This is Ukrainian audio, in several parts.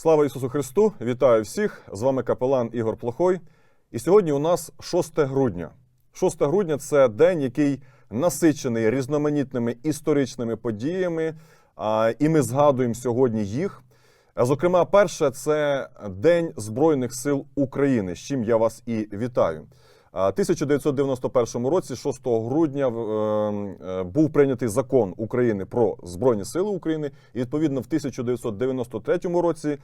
Слава Ісусу Христу! Вітаю всіх! З вами капелан Ігор Плохой. І сьогодні у нас 6 грудня. 6 грудня це день, який насичений різноманітними історичними подіями, і ми згадуємо сьогодні їх. Зокрема, перше це День Збройних сил України, з чим я вас і вітаю. А, 1991 році, 6 грудня, в- е, е, був прийнятий закон України про Збройні Сили України. І відповідно в 1993 році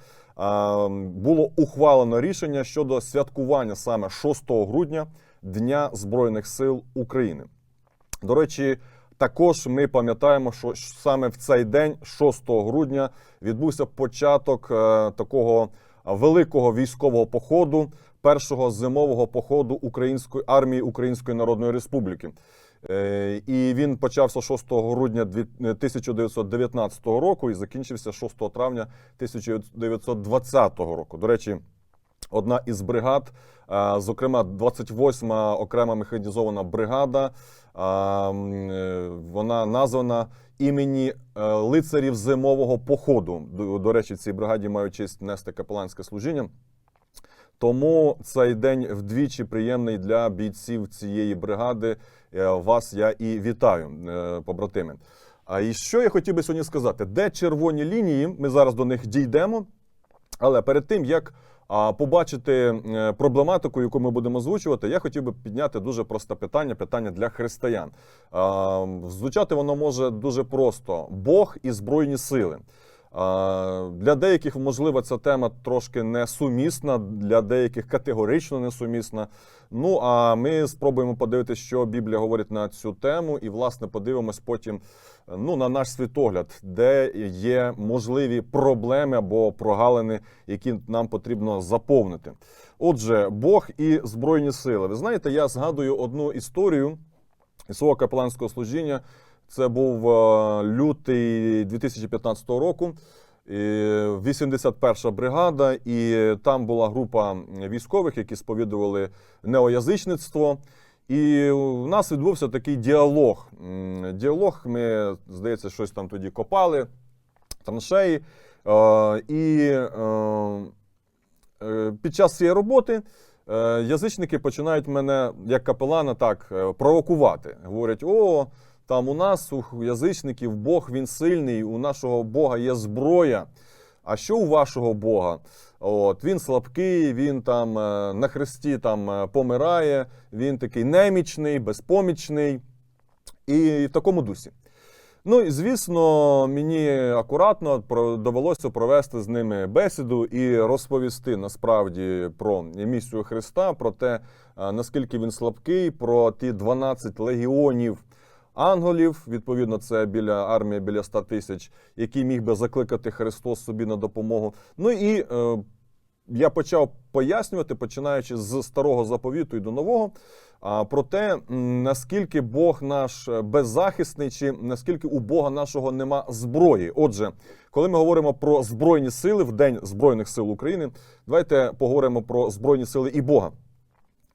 було ухвалено рішення щодо святкування саме 6 грудня Дня Збройних сил України. До речі, також ми пам'ятаємо, що саме в цей день, 6 грудня, відбувся початок е, такого великого військового походу, першого зимового походу української армії Української Народної Республіки. Е, І він почався 6 грудня дві- 1919 року і закінчився 6 травня 1920 року. До речі, одна із бригад, зокрема 28-ма окрема механізована бригада, е, вона названа імені е, лицарів зимового походу. До, речі, цій бригаді мають честь нести капеланське служіння. Тому цей день вдвічі приємний для бійців цієї бригади. Е, Вас я і вітаю, побратими. А і що я хотів би сьогодні сказати? Де червоні лінії? Ми зараз до них дійдемо. Але перед тим як а, побачити е, проблематику, яку ми будемо озвучувати, я хотів би підняти дуже просте питання питання для християн. Звучати воно може дуже просто: Бог і збройні сили. Для деяких, можливо, ця тема трошки несумісна, для деяких категорично несумісна. Ну а ми спробуємо подивитися, що Біблія говорить на цю тему, і, власне, подивимось потім ну, на наш світогляд, де є можливі проблеми або прогалини, які нам потрібно заповнити. Отже, Бог і Збройні сили. Ви знаєте, я згадую одну історію свого капеланського служіння. Це був е, лютий 2015 року. І 81 бригада, і там була група військових, які сповідували неоязичництво. І у нас відбувся такий діалог. Діалог, ми, здається, щось там тоді копали, траншеї. Е, І е, під час цієї роботи язичники починають мене, як капелана, так провокувати. Говорять: о, там у нас, у язичників, Бог він сильний, у нашого Бога є зброя. А що у вашого Бога? От він слабкий, він там е, на хресті там е, помирає, він такий немічний, безпомічний, і в такому дусі. Ну і звісно, мені акуратно довелося провести з ними бесіду і розповісти насправді про місію Христа, про те, е, наскільки він слабкий, про ті 12 легіонів ангелів. Відповідно, це біля армії біля 100 тисяч, які міг би закликати Христос собі на допомогу. Ну і е, я почав пояснювати, починаючи з старого заповіту і до нового, а, про те, наскільки Бог наш е, беззахисний, чи наскільки у Бога нашого нема зброї. Отже, коли ми говоримо про збройні сили в День Збройних сил України, давайте поговоримо про збройні сили і Бога.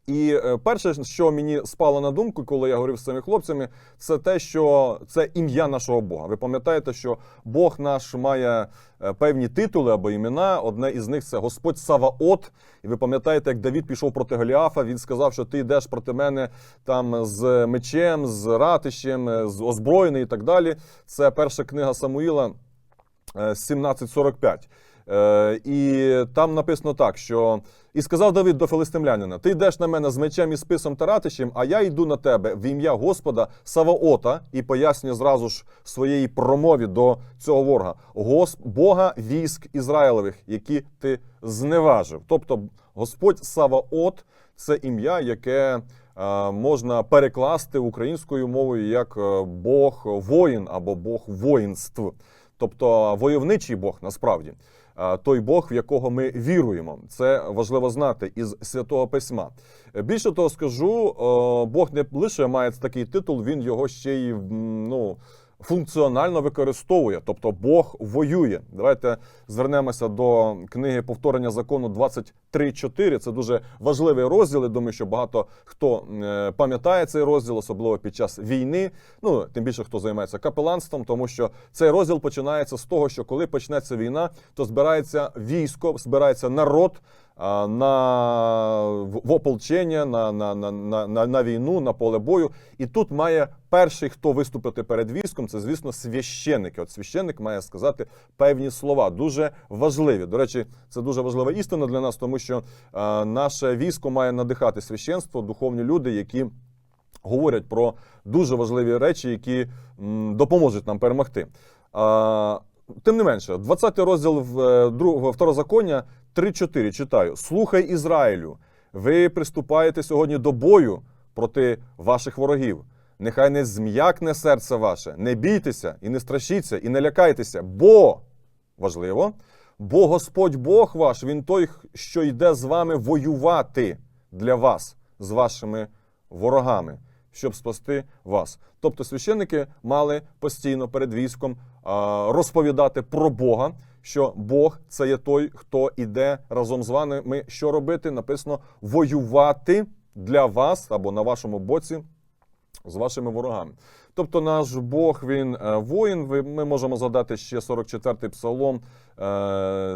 І е, перше, що мені спало на думку, коли я говорив з цими хлопцями, це те, що це ім'я нашого Бога. Ви пам'ятаєте, що Бог наш має е, певні титули або імена. Одне із них це Господь Саваот. І ви пам'ятаєте, як Давід пішов проти Голіафа, він сказав, що ти йдеш проти мене там з мечем, з ратищем, е, з озброєний і так далі. Це перша книга Самуїла е, 17.45. Е, І там написано так, що і сказав Давид до филистимлянина: Ти йдеш на мене з мечем і списом та ратищем, а я йду на тебе в ім'я Господа Саваота, і пояснює зразу ж своєї промові до цього ворога Гос... Бога військ Ізраїлевих, які ти зневажив. Тобто, Господь Саваот це ім'я, яке е, можна перекласти українською мовою як е, Бог воїн або Бог воїнств. Тобто войовничий Бог насправді той Бог, в якого ми віруємо. Це важливо знати із святого письма. Більше того, скажу, Бог не лише має такий титул, він його ще й ну. Функціонально використовує, тобто Бог воює. Давайте звернемося до книги повторення закону, 3-4. Це дуже важливий розділ. Я думаю, що багато хто е, пам'ятає цей розділ, особливо під час війни. Ну тим більше хто займається капеланством, тому що цей розділ починається з того, що коли почнеться війна, то збирається військо, збирається народ. На в ополчення, на, на, на, на, на, війну, на поле бою. І тут має перший, хто виступити перед військом, це, звісно, священники. От священник має сказати певні слова, дуже важливі. До речі, це дуже важлива істина для нас, тому що е, наше військо має надихати священство, духовні люди, які говорять про дуже важливі речі, які м, допоможуть нам перемогти. А, тим не менше, 20 розділ в, е, второзаконня 3-4 читаю: Слухай Ізраїлю, ви приступаєте сьогодні до бою проти ваших ворогів. Нехай не зм'якне серце ваше, не бійтеся і не страшіться, і не лякайтеся, бо важливо, бо Господь Бог ваш, Він той, що йде з вами воювати для вас з вашими ворогами, щоб спасти вас. Тобто священники мали постійно перед військом розповідати про Бога, що Бог це є той, хто іде разом з вами. Ми що робити? Написано воювати для вас або на вашому боці з вашими ворогами. Тобто наш Бог, він е, воїн. Ми можемо згадати ще 44-й псалом е,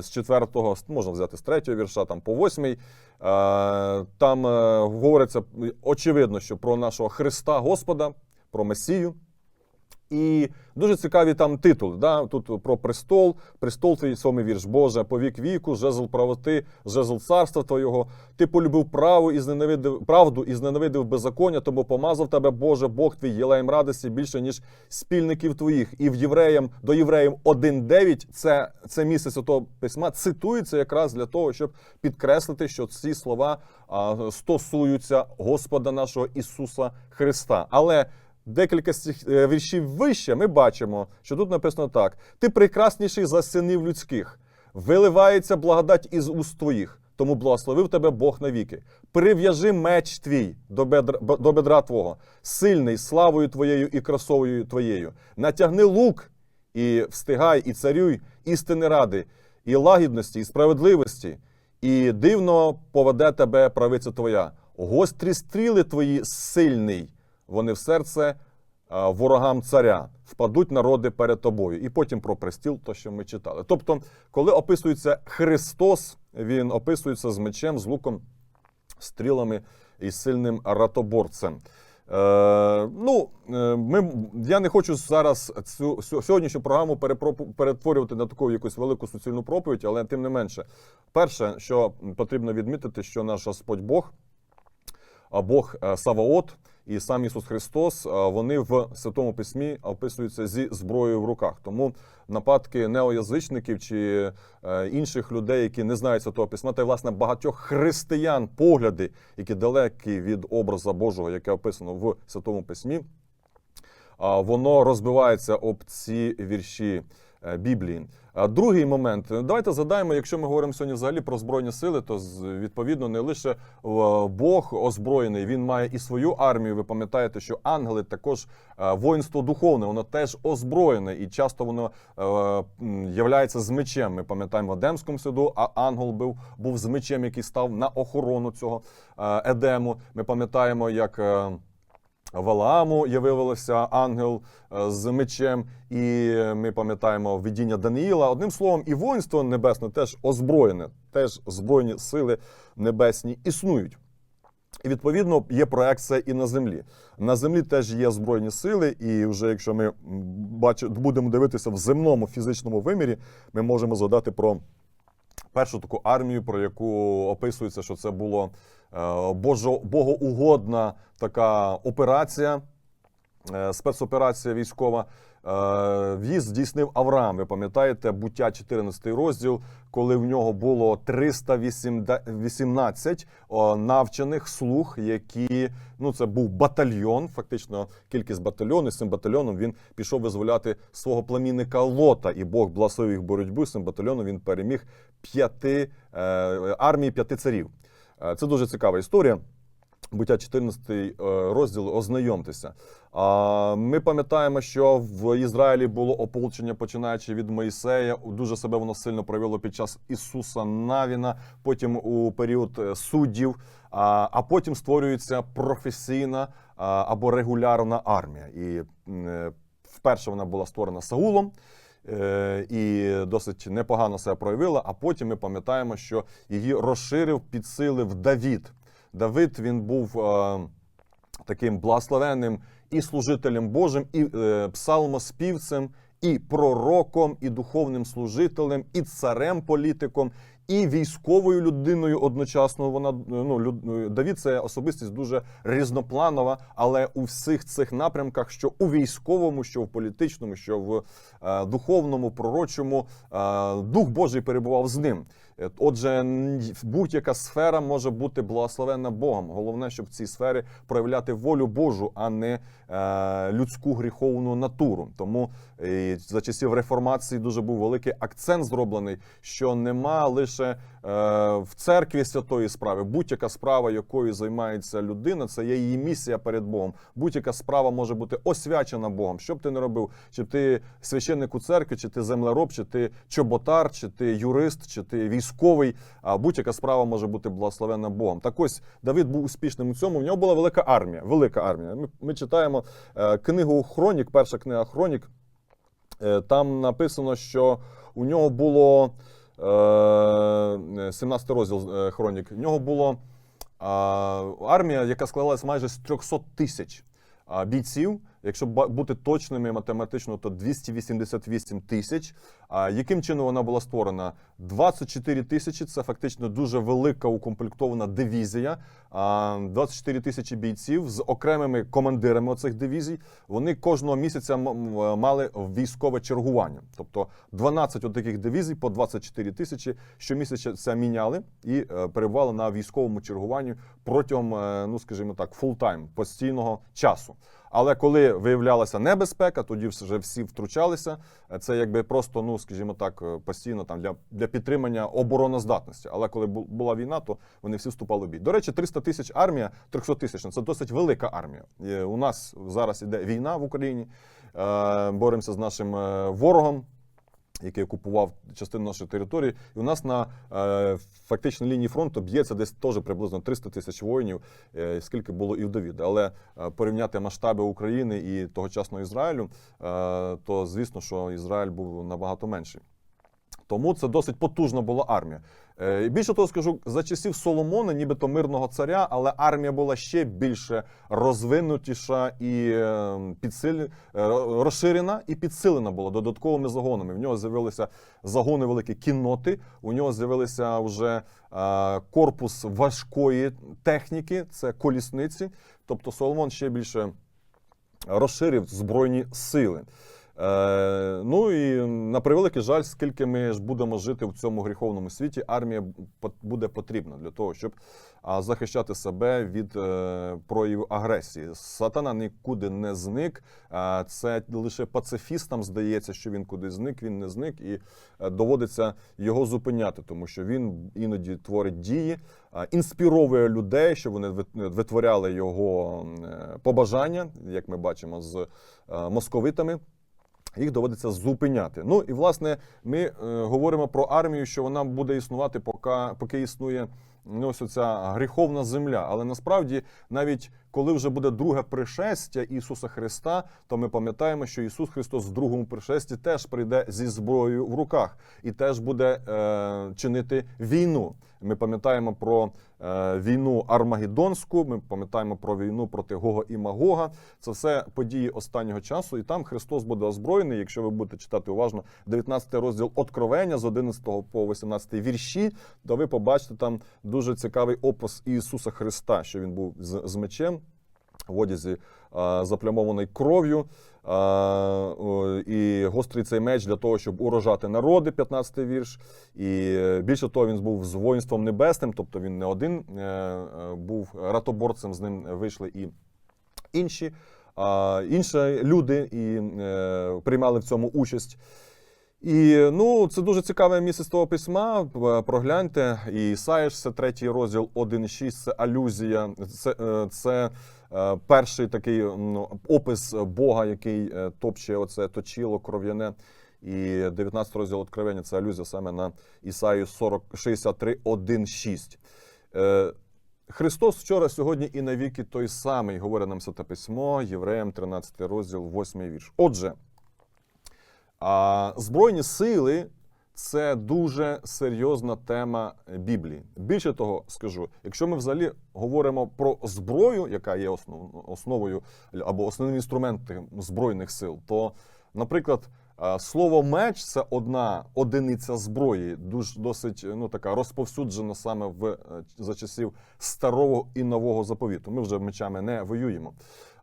з 4-го, можна взяти з 3-го вірша, там по 8-й. Е, там е, говориться очевидно, що про нашого Христа Господа, про Месію. І дуже цікаві там титули. Да? Тут про престол, престол твій, сьомий вірш Боже, по вік віку, жезл правоти, жезл царства Твого. Ти полюбив праву і зненавидив правду і зненавидив беззаконня, тому помазав тебе, Боже, Бог твій єлеєм радості більше, ніж спільників твоїх. І в євреям до євреїв 1.9 це, це місце святого письма цитується якраз для того, щоб підкреслити, що ці слова а, стосуються Господа нашого Ісуса Христа. Але декілька з цих е, віршів вище ми бачимо, що тут написано так: Ти прекрасніший за синів людських, виливається благодать із уст твоїх. Тому благословив тебе Бог навіки. Прив'яжи меч твій до бедра, до бедра твого, сильний славою твоєю і красою твоєю. Натягни лук і встигай, і царюй істини ради, і лагідності, і справедливості, і дивно поведе тебе правиця твоя. Гострі стріли твої сильний, вони в серце ворогам царя, впадуть народи перед тобою. І потім про престіл, то що ми читали. Тобто, коли описується Христос, він описується з мечем, з луком, стрілами і сильним ратоборцем. Е, ну, е, ми, я не хочу зараз цю сьогоднішню програму перетворювати на таку якусь велику суцільну проповідь, але тим не менше, перше, що потрібно відмітити, що наш Господь Бог, Бог е, Саваот і сам Ісус Христос, вони в Святому Письмі описуються зі зброєю в руках. Тому нападки неоязичників чи е, інших людей, які не знають Святого Письма, та й власне багатьох християн, погляди, які далекі від образа Божого, яке описано в Святому Письмі, воно розбивається об ці вірші Біблії. А Другий момент. Давайте згадаємо, якщо ми говоримо сьогодні взагалі про збройні сили, то відповідно не лише е, Бог озброєний, він має і свою армію. Ви пам'ятаєте, що ангели також е, воїнство духовне, воно теж озброєне, і часто воно е, являється з мечем. Ми пам'ятаємо в Едемському саду, а ангел був, був з мечем, який став на охорону цього е, Едему. Ми пам'ятаємо, як. Валааму явився ангел е, з мечем, і ми пам'ятаємо видіння Даниїла. Одним словом, і воїнство небесне теж озброєне, теж збройні сили небесні існують. І відповідно є проекція і на землі. На землі теж є збройні сили, і вже якщо ми м, бачи, будемо дивитися в земному фізичному вимірі, ми можемо згадати про першу таку армію, про яку описується, що це було е, божо, богоугодна така операція, е, спецоперація військова. Е, В'їзд здійснив Авраам. Ви пам'ятаєте, буття 14 розділ, коли в нього було 318 навчених слуг, які ну це був батальйон, фактично кількість батальйонів. З цим батальйоном він пішов визволяти свого племінника Лота, і Бог благословив їх боротьбу. З цим батальйоном він переміг п'яти е, армії п'яти царів. Е, Це дуже цікава історія. Буття 14 е, розділ, ознайомтеся. Ми пам'ятаємо, що в Ізраїлі було ополчення, починаючи від Моїсея. Дуже себе воно сильно проявило під час Ісуса Навіна, потім у період суддів, а, потім створюється професійна або регулярна армія. І вперше вона була створена Саулом. Е, І досить непогано себе проявила. А потім ми пам'ятаємо, що її розширив, підсилив Давід. Давид він був е, таким благословенним і служителем Божим, і е, псалмоспівцем, і пророком, і духовним служителем, і царем політиком, і військовою людиною одночасно. Вона ну люд- Давід це особистість дуже різнопланова, але у всіх цих напрямках, що у військовому, що в політичному, що в е, духовному, пророчому, е, дух Божий перебував з ним. Е, Отже, будь-яка сфера може бути благословенна Богом. Головне, щоб в цій сфері проявляти волю Божу, а не е, людську гріховну натуру. Тому е, за часів реформації дуже був великий акцент зроблений, що нема лише в церкві святої справи. Будь-яка справа, якою займається людина, це є її місія перед Богом. Будь-яка справа може бути освячена Богом. Що б ти не робив, чи ти священник у церкві, чи ти землероб, чи ти чоботар, чи ти юрист, чи ти військовий. А будь-яка справа може бути благословена Богом. Так ось Давид був успішним у цьому. В нього була велика армія. Велика армія. Ми, ми читаємо е, книгу Хронік, перша книга Хронік. Е, Там написано, що у нього було е, 17 розділ е, Хронік. У нього було армія, яка складалась майже з 300 тисяч бійців. Якщо бути точними математично, то 288 тисяч. А яким чином вона була створена? 24 тисячі це фактично дуже велика укомплектована дивізія. 24 тисячі бійців з окремими командирами оцих дивізій. Вони кожного місяця мали військове чергування. Тобто 12 таких дивізій по 24 тисячі щомісяця це міняли і е, перебували на військовому чергуванні протягом, е, ну скажімо так, фултайм постійного часу. Але коли виявлялася небезпека, тоді вже всі втручалися. Це якби просто, ну скажімо так, е, постійно там для, для підтримання обороноздатності. Але коли бу- була війна, то вони всі вступали в бій. До речі, 300 тисяч армія, 300 тисяч це досить велика армія. І У нас зараз іде війна в Україні. е, Боремося з нашим е, ворогом який окупував частину нашої території, і у нас на е, фактично лінії фронту б'ється десь теж приблизно 300 тисяч воїнів, е, скільки було і в Давіда. Але е, порівняти масштаби України і тогочасного Ізраїлю, е, то звісно, що Ізраїль був набагато менший. Тому це досить потужна була армія. Е, більше того скажу, за часів Соломона, нібито мирного царя, але армія була ще більше розвинутіша і е, е, розширена і підсилена була додатковими загонами. В нього з'явилися загони великі кінноти, у нього з'явилися вже е, корпус важкої техніки, це колісниці. Тобто Соломон ще більше розширив збройні сили. Е, ну і на превеликий жаль, скільки ми ж будемо жити в цьому гріховному світі, армія буде потрібна для того, щоб захищати себе від е, проявів агресії. Сатана нікуди не зник. Це лише пацифістам здається, що він кудись зник, він не зник, і е, доводиться його зупиняти, тому що він іноді творить дії, інспіровує людей, щоб вони витворяли його побажання, як ми бачимо з московитами їх доводиться зупиняти. Ну і власне ми е, говоримо про армію, що вона буде існувати, поки, поки існує ну, ось ця гріховна земля. Але насправді, навіть коли вже буде друге пришестя Ісуса Христа, то ми пам'ятаємо, що Ісус Христос в другому пришесті теж прийде зі зброєю в руках і теж буде е, чинити війну. Ми пам'ятаємо про е, війну Армагеддонську, ми пам'ятаємо про війну проти Гога і Магога. Це все події останнього часу, і там Христос буде озброєний. Якщо ви будете читати уважно 19 розділ Откровення з 11 по 18 вірші, то ви побачите там дуже цікавий опис Ісуса Христа, що він був з, з мечем в одязі а, заплямований кров'ю. І гострий цей меч для того, щоб урожати народи, 15-й вірш. І е, більше того, він був з воїнством небесним, тобто він не один е, е, був ратоборцем, з ним вийшли і інші, інші люди і приймали в цьому участь. І ну, це дуже цікаве місце з того письма. Прогляньте. І Ісаїш, це третій розділ 1.6, це алюзія, це, це перший такий ну, опис Бога, який е, топче оце точило кров'яне. І 19 розділ Откровення це алюзія саме на Ісаю 40, 63, 1.6. Е, Христос вчора, сьогодні і навіки той самий, говорить нам Святе Письмо, Євреям 13 розділ, 8 вірш. Отже, Збройні сили це дуже серйозна тема Біблії. Більше того, скажу, якщо ми взагалі говоримо про зброю, яка є основ- основою або основним інструментом збройних сил, то, наприклад, слово меч це одна одиниця зброї, дуже досить ну така розповсюджена саме в е, за часів старого і нового заповіту. Ми вже мечами не воюємо.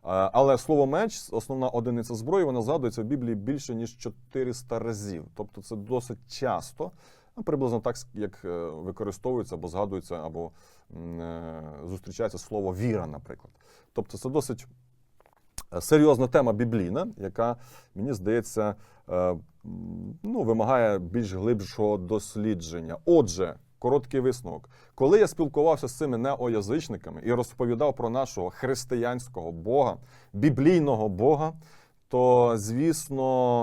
А, Але слово меч, основна одиниця зброї, вона згадується в Біблії більше ніж 400 разів. Тобто це досить часто, ну, приблизно так, як е, використовується або згадується, або е, зустрічається слово віра, наприклад. Тобто це досить е, серйозна тема біблійна, яка, мені здається, е, ну, вимагає більш глибшого дослідження. Отже, короткий висновок. Коли я спілкувався з цими неоязичниками і розповідав про нашого християнського Бога, біблійного Бога, то, звісно,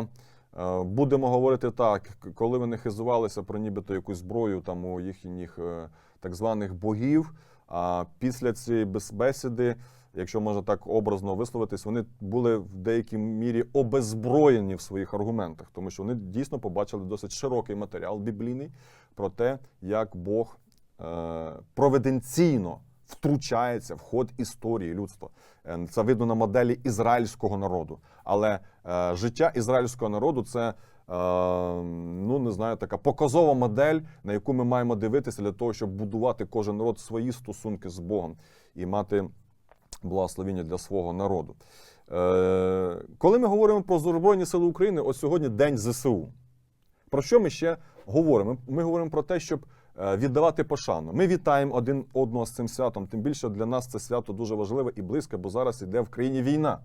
е, будемо говорити так, коли вони хизувалися про нібито якусь зброю там у їхніх е, так званих богів, а після цієї безбесіди, якщо можна так образно висловитись, вони були в деякій мірі обезброєні в своїх аргументах, тому що вони дійсно побачили досить широкий матеріал біблійний про те, як Бог е, проведенційно втручається в ход історії людства. Е, Це видно на моделі ізраїльського народу. Але е, життя ізраїльського народу це. е, Ну, не знаю, така показова модель, на яку ми маємо дивитися для того, щоб будувати кожен народ свої стосунки з Богом і мати благословіння для свого народу. Е, коли ми говоримо про Збройні Сили України, от сьогодні День ЗСУ. Про що ми ще говоримо? Ми говоримо про те, щоб е, віддавати пошану. Ми вітаємо один одного з цим святом. Тим більше для нас це свято дуже важливе і близьке, бо зараз йде в країні війна.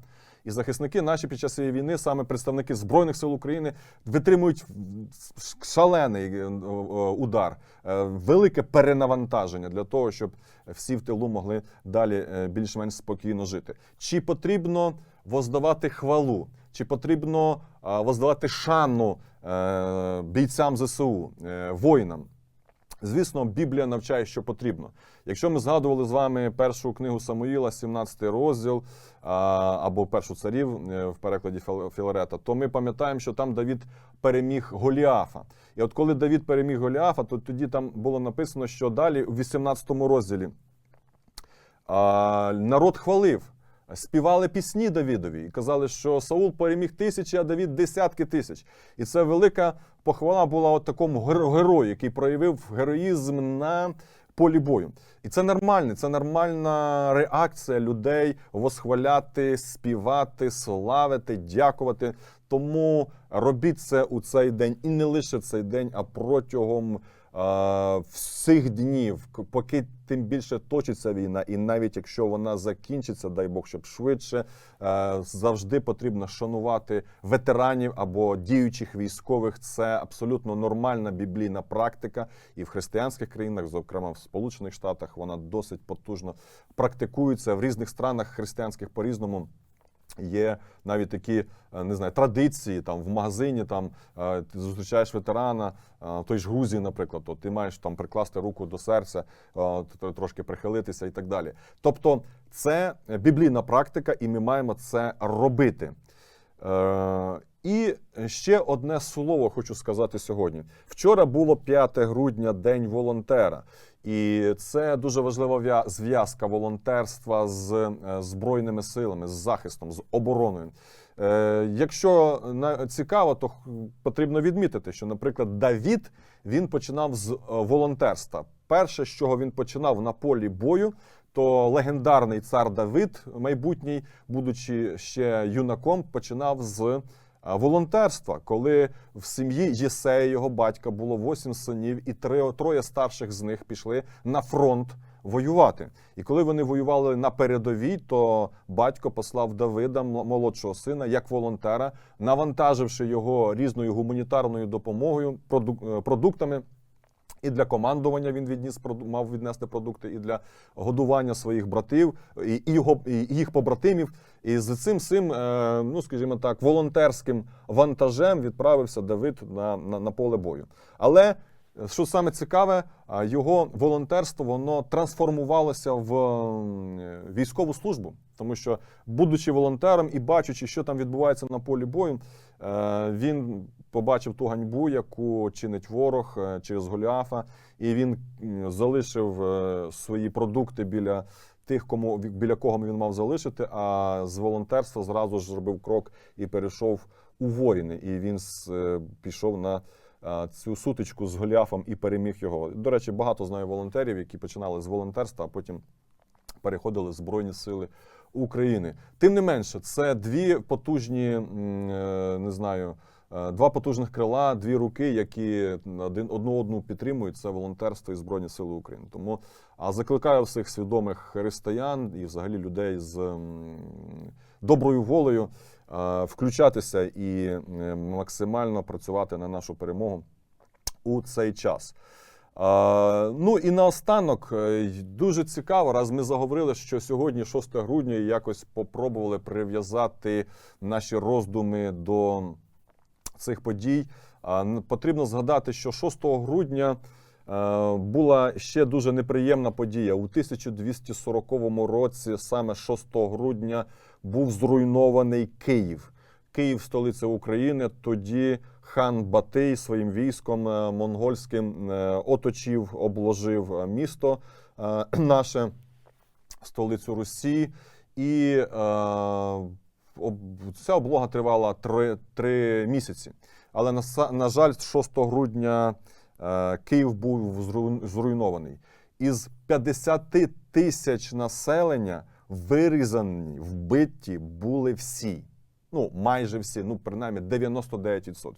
І захисники наші під час цієї війни, саме представники Збройних сил України, витримують шалений е, удар, е, велике перенавантаження для того, щоб всі в тилу могли далі е, більш-менш спокійно жити. Чи потрібно воздавати хвалу? Чи потрібно воздавати шану бійцям ЗСУ, воїнам? Звісно, Біблія навчає, що потрібно. Якщо ми згадували з вами першу книгу Самуїла, 17 розділ або першу царів е, в перекладі Філ- Філарета, то ми пам'ятаємо, що там Давід переміг Голіафа. І от коли Давід переміг Голіафа, то тоді там було написано, що далі у 18 розділі народ хвалив. Співали пісні Давідові і казали, що Саул переміг тисячі, а Давід десятки тисяч. І це велика похвала була от такому герою, який проявив героїзм на полі бою. І це нормально, це нормальна реакція людей восхваляти, співати, славити, дякувати. Тому робіть це у цей день і не лише цей день, а протягом всіх днів, поки тим більше точиться війна, і навіть якщо вона закінчиться, дай Бог, щоб швидше, е, завжди потрібно шанувати ветеранів або діючих військових. Це абсолютно нормальна біблійна практика, і в християнських країнах, зокрема в Сполучених Штатах, вона досить потужно практикується в різних странах християнських по-різному. Є навіть такі е, не знаю традиції там в магазині. Там е, ти зустрічаєш ветерана, е, той ж Грузії, наприклад, то ти маєш там прикласти руку до серця, трошки прихилитися і так далі. Тобто, це біблійна практика, і ми маємо це робити. І ще одне слово хочу сказати сьогодні. Вчора було 5 грудня, День волонтера. І це дуже важлива зв'язка волонтерства з е, збройними силами, з захистом, з обороною. Е, якщо цікаво, то потрібно відмітити, що, наприклад, Давід він починав з е, волонтерства. Перше, з чого він починав на полі бою, то легендарний цар Давид, майбутній, будучи ще юнаком, починав з волонтерства, коли в сім'ї Єсея, його батька, було восім синів, і три, троє старших з них пішли на фронт воювати. І коли вони воювали на передовій, то батько послав Давида, молодшого сина, як волонтера, навантаживши його різною гуманітарною допомогою, е, продуктами. І для командування він відніс мав віднести продукти, і для годування своїх братів, і, і його і їх побратимів. І з цим цим, е, ну скажімо так, волонтерським вантажем відправився Давид на, на, на поле бою. Але е, що саме цікаве, його волонтерство воно трансформувалося в військову службу, тому що, будучи волонтером і бачачи, що там відбувається на полі бою, е, він побачив ту ганьбу, яку чинить ворог е, через Голіафа, і він залишив е, свої продукти біля тих, кому біля кого він мав залишити. А з волонтерства зразу ж зробив крок і перейшов у воїни. І він е, пішов на цю сутичку з Голіафом і переміг його. До речі, багато знаю волонтерів, які починали з волонтерства, а потім переходили в Збройні Сили України. Тим не менше, це дві потужні, не знаю, два потужних крила, дві руки, які один одну одну підтримують. Це волонтерство і Збройні Сили України. Тому а закликаю всіх свідомих християн і взагалі людей з доброю волею е, включатися і е, максимально працювати на нашу перемогу у цей час. Ну і наостанок е, дуже цікаво, раз ми заговорили, що сьогодні 6 грудня, якось попробували прив'язати наші роздуми до цих подій. Потрібно згадати, що 6 грудня е, була ще дуже неприємна подія. У 1240 році, саме 6 грудня, був зруйнований Київ. Київ, столиця України. Тоді хан Батий своїм військом е, монгольським е, оточив, обложив місто наше, столицю Русі. І ця облога тривала три, три місяці. Але на, на жаль, 6 грудня е, Київ був зруйнований. Із 50 тисяч населення вирізані, вбиті були всі. Ну, майже всі, ну, принаймні 99%.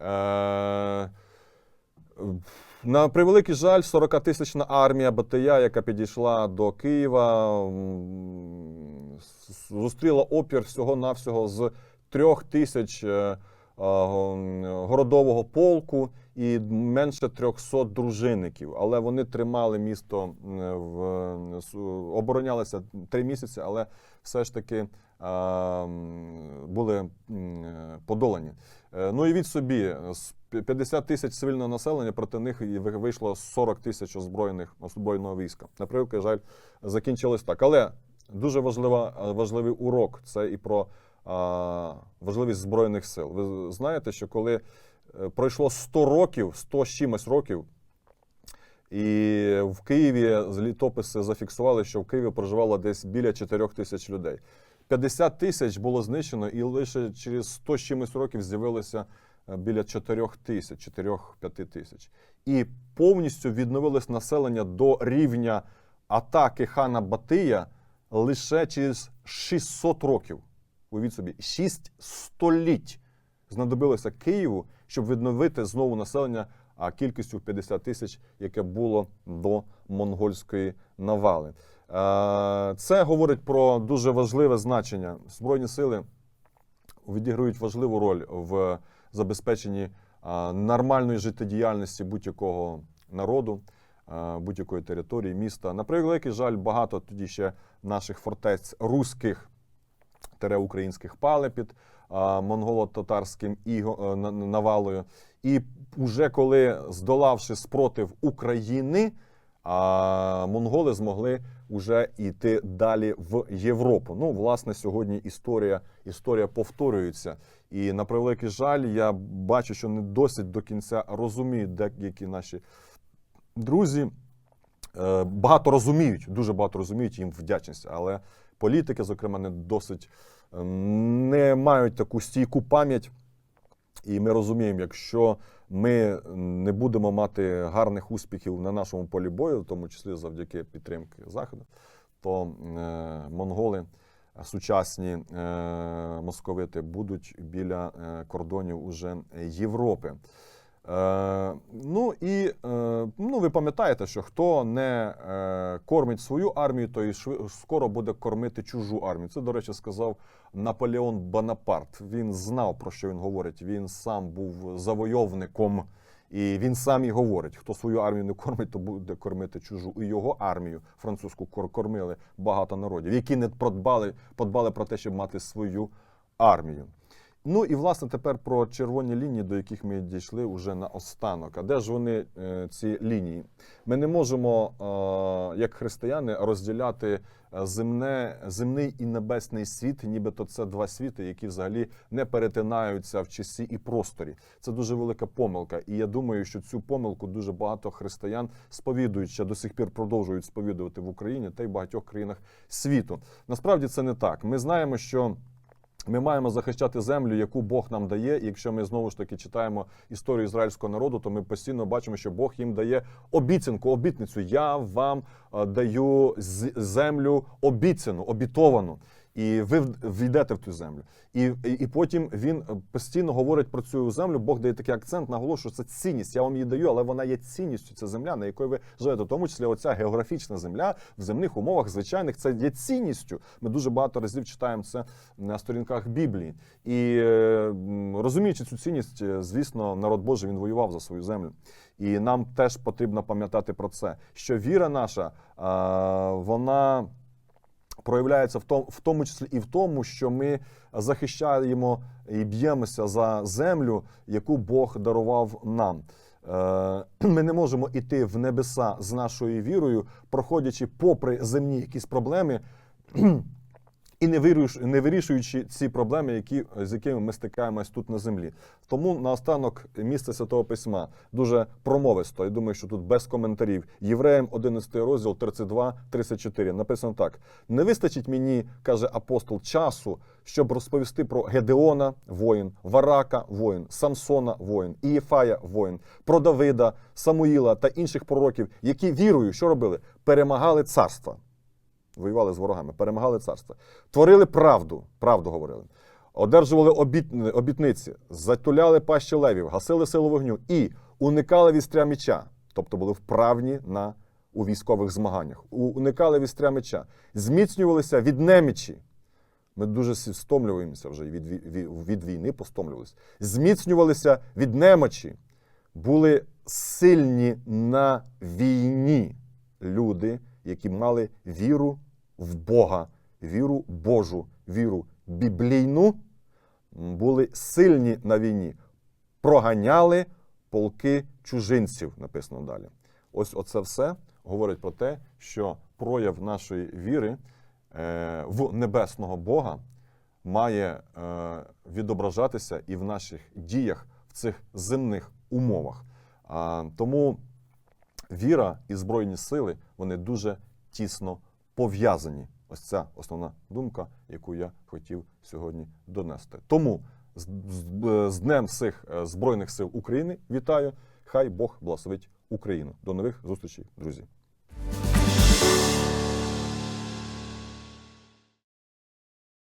Е, на превеликий жаль, 40-тисячна армія Батия, яка підійшла до Києва, зустріла опір всього-навсього з трьох тисяч е, городового полку і менше 300 дружинників. Але вони тримали місто в оборонялися три місяці, але все ж таки були е, подолані. Е, Ну і від собі з пі- 50 тисяч цивільного населення проти них вийшло 40 тисяч озброєних озброєного війська. На жаль, закінчилось так. Але дуже важлива, важливий урок це і про а, важливість збройних сил. Ви знаєте, що коли е, пройшло 100 років, 100 з чимось років, і в Києві літописи зафіксували, що в Києві проживало десь біля 4 тисяч людей. 50 тисяч було знищено, і лише через 100 з чимось років з'явилося е, біля 4 тисяч, 4-5 тисяч. І повністю відновилось населення до рівня атаки хана Батия лише через 600 років. Уявіть собі, 6 століть знадобилося Києву, щоб відновити знову населення а кількістю в 50 тисяч, яке було до монгольської навали. Е, Це говорить про дуже важливе значення. Збройні сили відіграють важливу роль в забезпеченні нормальної життєдіяльності будь-якого народу, будь-якої території, міста. На превеликий жаль, багато тоді ще наших фортець руських тере українських пали під монголо-татарським е, на- на- навалою. І вже коли здолавши спротив України, монголи змогли вже йти далі в Європу. Ну, власне, сьогодні історія, історія повторюється. І на превеликий жаль, я бачу, що не досить до кінця розуміють деякі наші друзі. Е, Багато розуміють, дуже багато розуміють їм вдячність, але політики, зокрема, не досить е, не мають таку стійку пам'ять. І ми розуміємо, якщо ми не будемо мати гарних успіхів на нашому полі бою, в тому числі завдяки підтримки Заходу, то е, монголи сучасні московити будуть біля кордонів уже Європи. Е, ну і е, ну, ви пам'ятаєте, що хто не е, кормить свою армію, той шви- скоро буде кормити чужу армію. Це, до речі, сказав Наполеон Бонапарт. Він знав, про що він говорить. Він сам був завойовником. І він сам і говорить: хто свою армію не кормить, то буде кормити чужу. І його армію французьку кор- кормили багато народів, які не подбали, подбали про те, щоб мати свою армію. Ну і власне тепер про червоні лінії, до яких ми дійшли уже на останок. А де ж вони е, ці лінії? Ми не можемо, е, як християни, розділяти е, земне, земний і небесний світ, нібито це два світи, які взагалі не перетинаються в часі і просторі. Це дуже велика помилка. І я думаю, що цю помилку дуже багато християн сповідують ще до сих пір продовжують сповідувати в Україні та й в багатьох країнах світу. Насправді це не так. Ми знаємо, що. Ми маємо захищати землю, яку Бог нам дає. І якщо ми знову ж таки читаємо історію ізраїльського народу, то ми постійно бачимо, що Бог їм дає обіцянку, обітницю. Я вам е, даю землю обіцяну, обітовану. І ви війдете в ту землю. І, і, і потім він е, постійно говорить про цю землю. Бог дає такий акцент, наголошує, що це цінність. Я вам її даю, але вона є цінністю. Це земля, на якої ви живете. В тому числі оця географічна земля в земних умовах звичайних це є цінністю. Ми дуже багато разів читаємо це на сторінках Біблії. І е, розуміючи цю цінність, е, звісно, народ Божий він воював за свою землю. І нам теж потрібно пам'ятати про це, що віра наша, вона проявляється в тому, в тому числі і в тому, що ми захищаємо і б'ємося за землю, яку Бог дарував нам. Е, Ми не можемо йти в небеса з нашою вірою, проходячи попри земні якісь проблеми. І не виріш- не вирішуючи ці проблеми, які, з якими ми стикаємось тут на землі. Тому наостанок місце Святого Письма дуже промовисто. Я думаю, що тут без коментарів. Євреям 11 розділ 32-34. Написано так: не вистачить мені, каже апостол, часу, щоб розповісти про Гедеона, воїн, Варака, воїн, Самсона, воїн, Ієфая, воїн, про Давида, Самуїла та інших пророків, які вірою, що робили, перемагали царства. Воювали з ворогами, перемагали царство. Творили правду, правду говорили. Одержували обіт, обітниці, затуляли пащі левів, гасили силу вогню і уникали вістря меча, тобто були вправні на, у військових змаганнях. Уникали вістря меча, зміцнювалися від немічі. Ми дуже стомлюємося вже від, ві- ві- від війни, постомлювалися. Зміцнювалися від немочі, були сильні на війні люди, які мали віру в Бога, віру Божу, віру біблійну, були сильні на війні, проганяли полки чужинців, написано далі. Ось оце все говорить про те, що прояв нашої віри е, в небесного Бога має е, відображатися і в наших діях в цих земних умовах. Тому віра і збройні сили вони дуже тісно пов'язані. Ось ця основна думка, яку я хотів сьогодні донести. Тому з, з Днем всіх е, Збройних сил України вітаю! Хай Бог благословить Україну. До нових зустрічей, друзі.